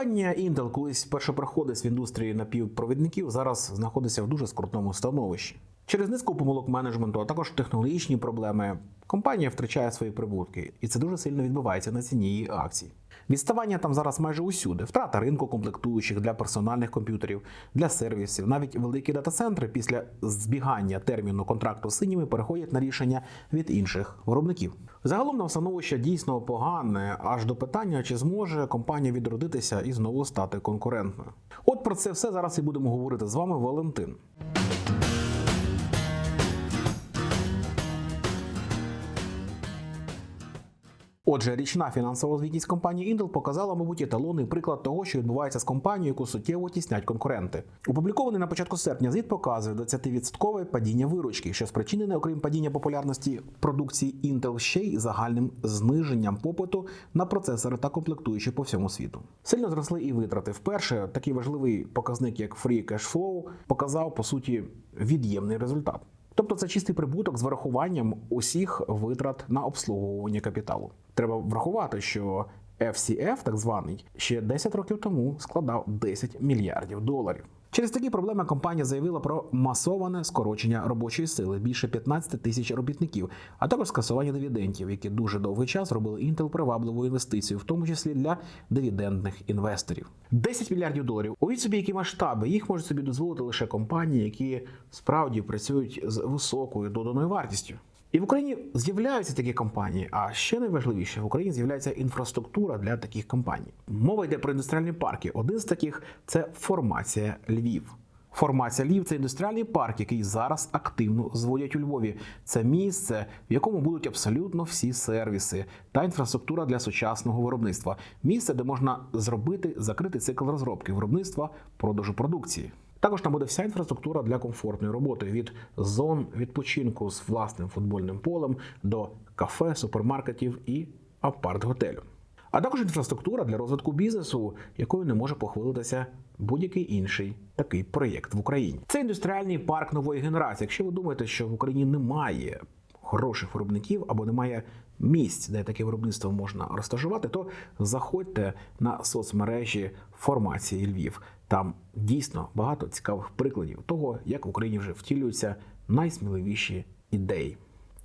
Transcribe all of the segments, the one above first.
Компанія Intel, колись першопроходець в індустрії напівпровідників, зараз знаходиться в дуже скрутному становищі. Через низку помилок менеджменту, а також технологічні проблеми, компанія втрачає свої прибутки, і це дуже сильно відбувається на ціні її акцій. Відставання там зараз майже усюди. Втрата ринку комплектуючих для персональних комп'ютерів, для сервісів. Навіть великі дата-центри після збігання терміну контракту з синіми переходять на рішення від інших виробників. Загалом на становище дійсно погане, аж до питання, чи зможе компанія відродитися і знову стати конкурентною. От про це все зараз і будемо говорити з вами, Валентин. Отже, річна фінансова звітність компанії Intel показала, мабуть, еталонний приклад того, що відбувається з компанією, яку суттєво тіснять конкуренти. Опублікований на початку серпня звіт показує 20% падіння виручки, що спричинене, окрім падіння популярності продукції Intel, ще й загальним зниженням попиту на процесори та комплектуючі по всьому світу. Сильно зросли і витрати. Вперше такий важливий показник, як Free Cash Flow, показав по суті від'ємний результат. Тобто це чистий прибуток з врахуванням усіх витрат на обслуговування капіталу. Треба врахувати, що FCF, так званий, ще 10 років тому складав 10 мільярдів доларів. Через такі проблеми компанія заявила про масоване скорочення робочої сили більше 15 тисяч робітників, а також скасування дивідендів, які дуже довгий час робили Intel привабливою інвестицією, в тому числі для дивідендних інвесторів. 10 мільярдів доларів. Уявіть собі, які масштаби їх можуть собі дозволити лише компанії, які справді працюють з високою доданою вартістю. І в Україні з'являються такі компанії. А ще найважливіше в Україні з'являється інфраструктура для таких компаній. Мова йде про індустріальні парки. Один з таких це формація Львів. Формація Львів це індустріальний парк, який зараз активно зводять у Львові. Це місце, в якому будуть абсолютно всі сервіси та інфраструктура для сучасного виробництва. Місце, де можна зробити закритий цикл розробки виробництва продажу продукції. Також там буде вся інфраструктура для комфортної роботи від зон відпочинку з власним футбольним полем до кафе, супермаркетів і апарт-готелю. А також інфраструктура для розвитку бізнесу, якою не може похвалитися будь-який інший такий проєкт в Україні. Це індустріальний парк нової генерації. Якщо ви думаєте, що в Україні немає хороших виробників або немає місць, де таке виробництво можна розташувати, то заходьте на соцмережі формації Львів. Там дійсно багато цікавих прикладів того, як в Україні вже втілюються найсміливіші ідеї.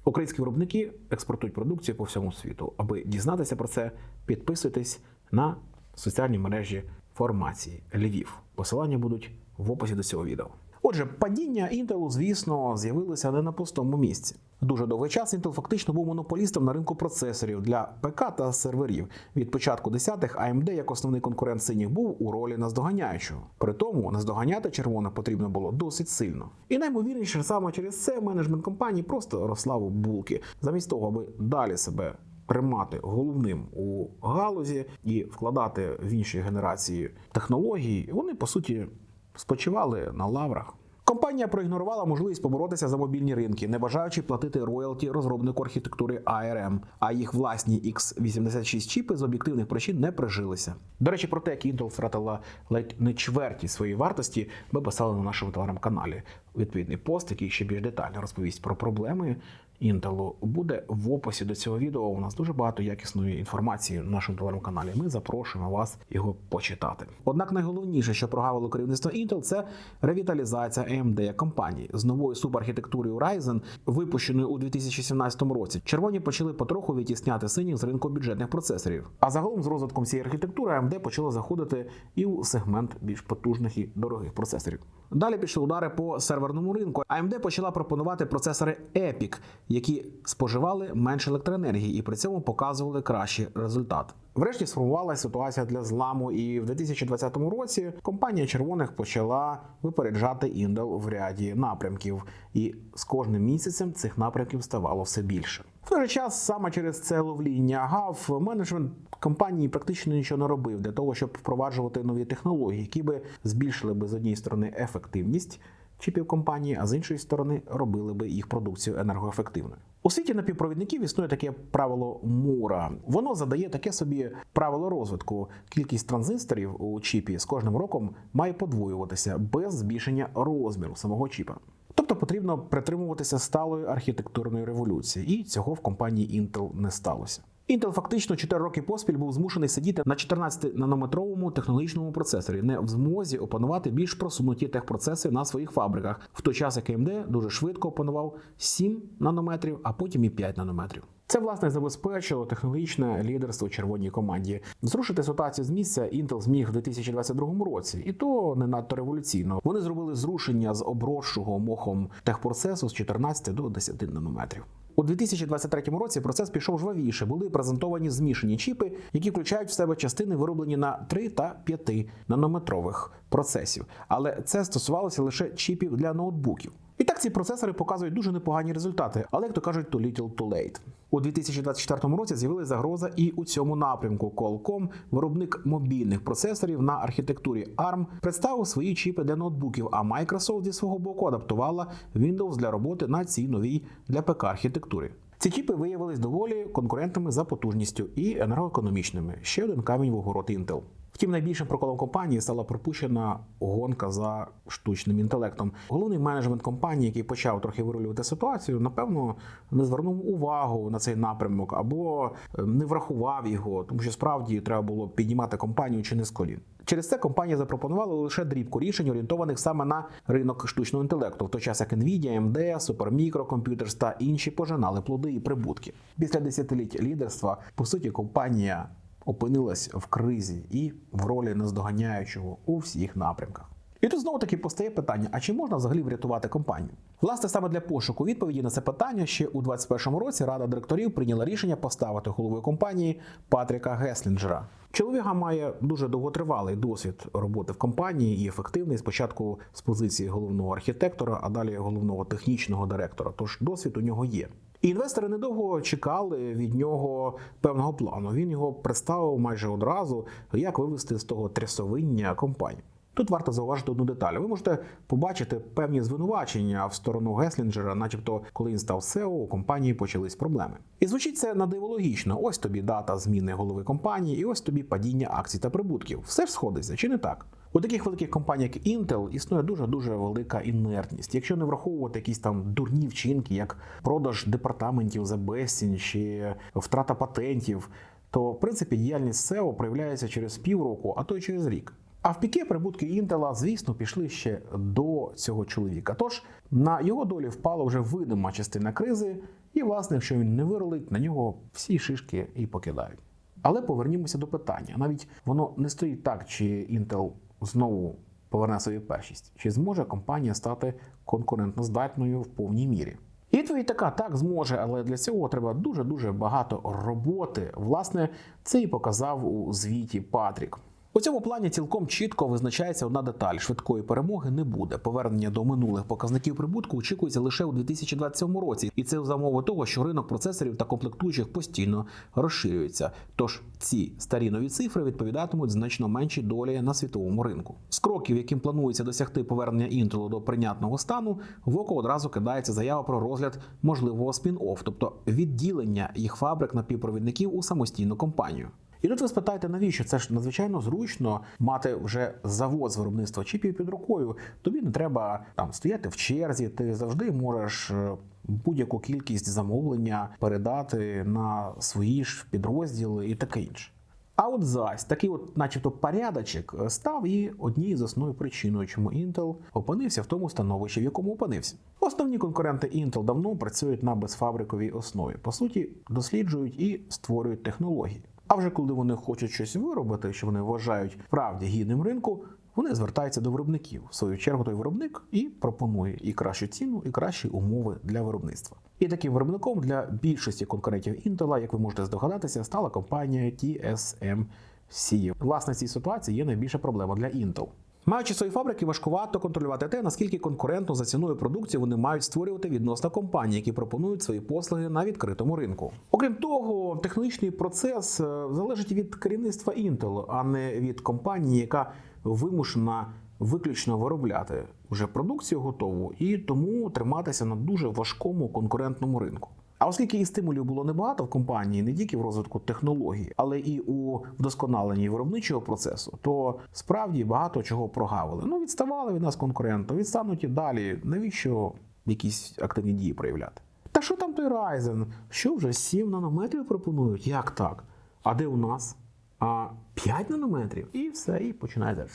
Українські виробники експортують продукцію по всьому світу. Аби дізнатися про це, підписуйтесь на соціальні мережі формації Львів. Посилання будуть в описі до цього відео. Отже, падіння Intel, звісно, з'явилося не на пустому місці. Дуже довгий час Intel фактично був монополістом на ринку процесорів для ПК та серверів. Від початку десятих AMD, як основний конкурент синіх, був у ролі наздоганяючого. При тому наздоганяти червоно потрібно було досить сильно. І наймовірніше саме через це менеджмент компанії просто розслав у булки, замість того, аби далі себе тримати головним у галузі і вкладати в інші генерації технологій, вони по суті спочивали на лаврах. Компанія проігнорувала можливість поборотися за мобільні ринки, не бажаючи платити роялті розробнику архітектури ARM, а їх власні x86 чіпи з об'єктивних причин не прижилися. До речі, про те, як Intel втратила ледь не чверті своєї вартості, ми писали на нашому телеграм-каналі. Відповідний пост, який ще більш детально розповість про проблеми Intel, буде в описі до цього відео. У нас дуже багато якісної інформації на нашому телеграм-каналі. Ми запрошуємо вас його почитати. Однак найголовніше, що прогавило керівництво Intel, це ревіталізація AMD компанії з новою субархітектурою Ryzen, випущеною у 2017 році. Червоні почали потроху відтісняти синіх з ринку бюджетних процесорів. А загалом з розвитком цієї архітектури AMD почала заходити і у сегмент більш потужних і дорогих процесорів. Далі пішли удари по серверному ринку. AMD почала пропонувати процесори EPIC, які споживали менше електроенергії і при цьому показували кращий результат. Врешті сформувалася ситуація для зламу, і в 2020 році компанія червоних почала випереджати Intel в ряді напрямків, і з кожним місяцем цих напрямків ставало все більше. В той же час саме через це ловління гав менеджмент компанії практично нічого не робив для того, щоб впроваджувати нові технології, які би збільшили би з однієї сторони ефективність чіпів компанії, а з іншої сторони робили би їх продукцію енергоефективною. У світі напівпровідників існує таке правило Мура. Воно задає таке собі правило розвитку. Кількість транзисторів у чіпі з кожним роком має подвоюватися без збільшення розміру самого чіпа. Тобто потрібно притримуватися сталої архітектурної революції, і цього в компанії Intel не сталося. Intel фактично 4 роки поспіль був змушений сидіти на 14-нанометровому технологічному процесорі, не в змозі опанувати більш просунуті техпроцеси на своїх фабриках, в той час як AMD дуже швидко опанував 7 нанометрів, а потім і 5 нанометрів. Це власне забезпечило технологічне лідерство червоній команді. Зрушити ситуацію з місця Intel зміг в 2022 році, і то не надто революційно. Вони зробили зрушення з обросшого мохом техпроцесу з 14 до 10 нанометрів. У 2023 році процес пішов жвавіше. Були презентовані змішані чіпи, які включають в себе частини, вироблені на 3 та 5 нанометрових процесів. Але це стосувалося лише чіпів для ноутбуків. І так ці процесори показують дуже непогані результати, але як то кажуть, то little too late. У 2024 році з'явилася загроза і у цьому напрямку. Qualcomm, виробник мобільних процесорів на архітектурі ARM, представив свої чіпи для ноутбуків, а Microsoft зі свого боку адаптувала Windows для роботи на цій новій для ПК архітектурі. Ці чіпи виявились доволі конкурентними за потужністю і енергоекономічними. Ще один камінь в огород Intel. Втім, найбільшим проколом компанії стала пропущена гонка за штучним інтелектом. Головний менеджмент компанії, який почав трохи вирулювати ситуацію, напевно, не звернув увагу на цей напрямок або е, не врахував його, тому що справді треба було піднімати компанію чи не з колін. Через це компанія запропонувала лише дрібку рішень, орієнтованих саме на ринок штучного інтелекту, в той час як Nvidia, AMD, Supermicro Computers та інші пожинали плоди і прибутки. Після десятиліть лідерства, по суті, компанія опинилась в кризі і в ролі наздоганяючого у всіх напрямках. І тут знову таки постає питання: а чи можна взагалі врятувати компанію? Власне, саме для пошуку відповіді на це питання ще у 2021 році Рада директорів прийняла рішення поставити головою компанії Патріка Геслінджера. Чоловіка має дуже довготривалий досвід роботи в компанії і ефективний спочатку з позиції головного архітектора, а далі головного технічного директора. Тож досвід у нього є. І інвестори недовго чекали від нього певного плану. Він його представив майже одразу, як вивести з того трясовиння компанію. Тут варто зауважити одну деталь. Ви можете побачити певні звинувачення в сторону Геслінджера, начебто, коли він став SEO, у компанії почались проблеми. І звучить це надивологічно. Ось тобі дата зміни голови компанії, і ось тобі падіння акцій та прибутків. Все ж сходиться, чи не так? У таких великих компаніях, як Intel, існує дуже дуже велика інертність. Якщо не враховувати якісь там дурні вчинки, як продаж департаментів за безцінь чи втрата патентів, то в принципі діяльність SEO проявляється через півроку, а то й через рік. А в піке прибутки Інтела, звісно, пішли ще до цього чоловіка. Тож на його долі впала вже видима частина кризи, і, власне, якщо він не виролить, на нього всі шишки і покидають. Але повернімося до питання. Навіть воно не стоїть так, чи Intel знову поверне свою першість, чи зможе компанія стати конкурентноздатною в повній мірі. І відповідь така, так зможе, але для цього треба дуже дуже багато роботи. Власне, це і показав у звіті Патрік. У цьому плані цілком чітко визначається одна деталь: швидкої перемоги не буде. Повернення до минулих показників прибутку очікується лише у 2027 році, і це за умови того, що ринок процесорів та комплектуючих постійно розширюється. Тож ці старі нові цифри відповідатимуть значно меншій долі на світовому ринку. З кроків, яким планується досягти повернення Intel до прийнятного стану, в око одразу кидається заява про розгляд можливого спін-офф, тобто відділення їх фабрик напівпровідників у самостійну компанію. І тут ви спитаєте, навіщо це ж надзвичайно зручно мати вже завод з виробництва чіпів під рукою. Тобі не треба там стояти в черзі. Ти завжди можеш е, будь-яку кількість замовлення передати на свої ж підрозділи і таке інше. А от зась такий, от, начебто, порядочок став і однією з основною причиною, чому Intel опинився в тому становищі, в якому опинився. Основні конкуренти Intel давно працюють на безфабриковій основі. По суті, досліджують і створюють технології. А вже коли вони хочуть щось виробити, що вони вважають правді гідним ринку, вони звертаються до виробників. В свою чергу той виробник і пропонує і кращу ціну, і кращі умови для виробництва. І таким виробником для більшості конкурентів Intel, як ви можете здогадатися, стала компанія TSMC. Власне, в цій ситуації є найбільша проблема для Intel. Маючи свої фабрики, важкувато контролювати те, наскільки конкурентно за ціною продукції вони мають створювати відносно компаній, які пропонують свої послуги на відкритому ринку. Окрім того, технологічний процес е, залежить від керівництва Intel, а не від компанії, яка вимушена виключно виробляти вже продукцію готову і тому триматися на дуже важкому конкурентному ринку. А оскільки і стимулів було небагато в компанії, не тільки в розвитку технологій, але і у вдосконаленні виробничого процесу, то справді багато чого прогавили. Ну відставали від нас конкуренти, відстануть і далі. Навіщо якісь активні дії проявляти? Та що там той Ryzen? Що вже 7 нанометрів пропонують? Як так? А де у нас? А 5 нанометрів? І все, і починається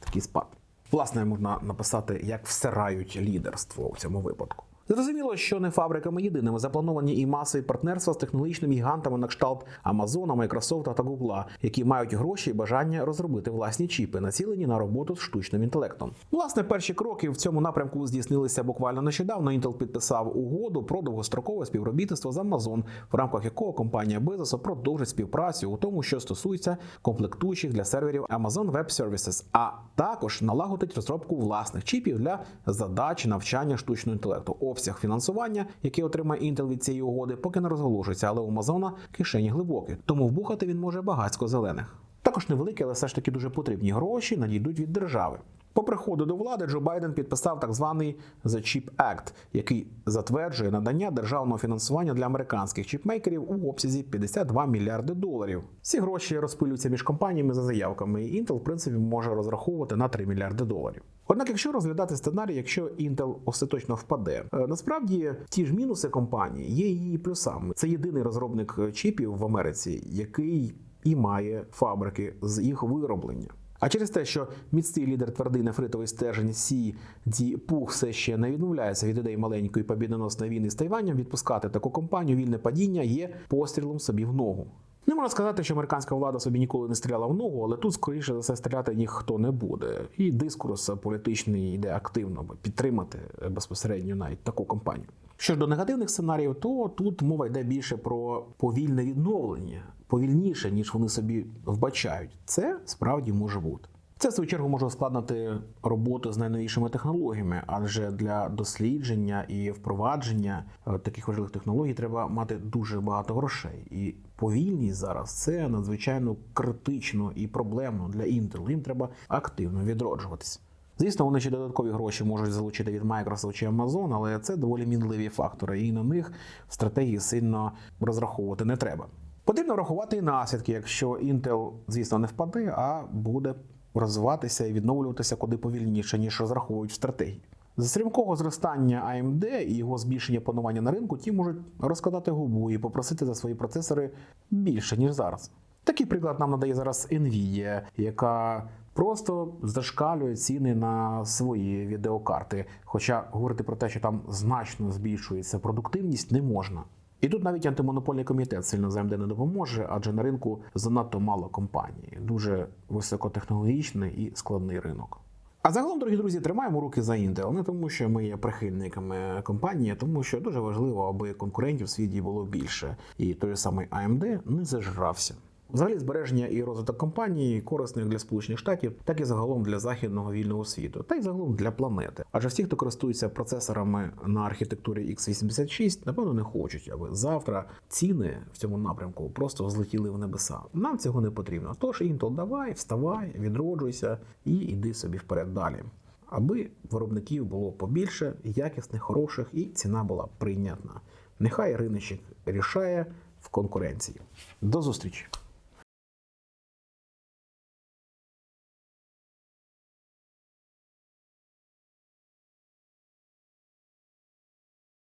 такий спад. Власне, можна написати, як всирають лідерство в цьому випадку. Зрозуміло, що не фабриками єдиними заплановані і масові партнерства з технологічними гігантами на кшталт Амазона, Майкрософта та Гугла, які мають гроші і бажання розробити власні чіпи, націлені на роботу з штучним інтелектом. Власне, перші кроки в цьому напрямку здійснилися буквально нещодавно. Intel підписав угоду про довгострокове співробітництво з Amazon, в рамках якого компанія Bezos продовжить співпрацю у тому, що стосується комплектуючих для серверів Amazon Web Services, а також налагодить розробку власних чіпів для задач навчання штучного інтелекту. Обсяг фінансування, який отримає Intel від цієї угоди, поки не розголошується, але у Мазона кишені глибокі, тому вбухати він може багатько зелених. Також невеликі, але все ж таки дуже потрібні гроші надійдуть від держави. По приходу до влади Джо Байден підписав так званий The Chip Act, який затверджує надання державного фінансування для американських чіпмейкерів у обсязі 52 мільярди доларів. Ці гроші розпилюються між компаніями за заявками, і Intel, в принципі, може розраховувати на 3 мільярди доларів. Однак, якщо розглядати сценарій, якщо Intel остаточно впаде, е, насправді ті ж мінуси компанії є її плюсами. Це єдиний розробник чіпів в Америці, який і має фабрики з їх вироблення. А через те, що міцний лідер твердий нефритовий стержень Сі Ді Пух все ще не відмовляється від ідеї маленької побідоносної війни з Тайванем, відпускати таку компанію вільне падіння є пострілом собі в ногу. Не можна сказати, що американська влада собі ніколи не стріляла в ногу, але тут, скоріше за все, стріляти ніхто не буде. І дискурс політичний йде активно, підтримати безпосередньо навіть таку компанію. Що ж до негативних сценаріїв, то тут мова йде більше про повільне відновлення, повільніше, ніж вони собі вбачають. Це справді може бути. Це в свою чергу може ускладнити роботу з найновішими технологіями, адже для дослідження і впровадження е, таких важливих технологій треба мати дуже багато грошей. І повільність зараз це надзвичайно критично і проблемно для Intel. Їм треба активно відроджуватися. Звісно, вони ще додаткові гроші можуть залучити від Microsoft чи Amazon, але це доволі мінливі фактори, і на них в стратегії сильно розраховувати не треба. Потрібно врахувати і наслідки, якщо Intel, звісно, не впаде, а буде розвиватися і відновлюватися куди повільніше, ніж розраховують в стратегії. За стрімкого зростання AMD і його збільшення панування на ринку, ті можуть розкладати губу і попросити за свої процесори більше, ніж зараз. Такий приклад нам надає зараз Nvidia, яка просто зашкалює ціни на свої відеокарти. Хоча говорити про те, що там значно збільшується продуктивність, не можна. І тут навіть антимонопольний комітет сильно ЗМД не допоможе, адже на ринку занадто мало компаній, дуже високотехнологічний і складний ринок. А загалом, дорогі друзі, тримаємо руки за Intel, не тому, що ми є прихильниками компанії, а тому що дуже важливо, аби конкурентів в світі було більше, і той самий AMD не зажрався. Взагалі, збереження і розвиток компанії корисно як для Сполучених Штатів, так і загалом для західного вільного світу, та й загалом для планети. Адже всі, хто користується процесорами на архітектурі x86, напевно, не хочуть, аби завтра ціни в цьому напрямку просто злетіли в небеса. Нам цього не потрібно. Тож Intel, давай, вставай, відроджуйся і йди собі вперед далі. Аби виробників було побільше, якісних, хороших, і ціна була прийнятна. Нехай риночок рішає в конкуренції. До зустрічі!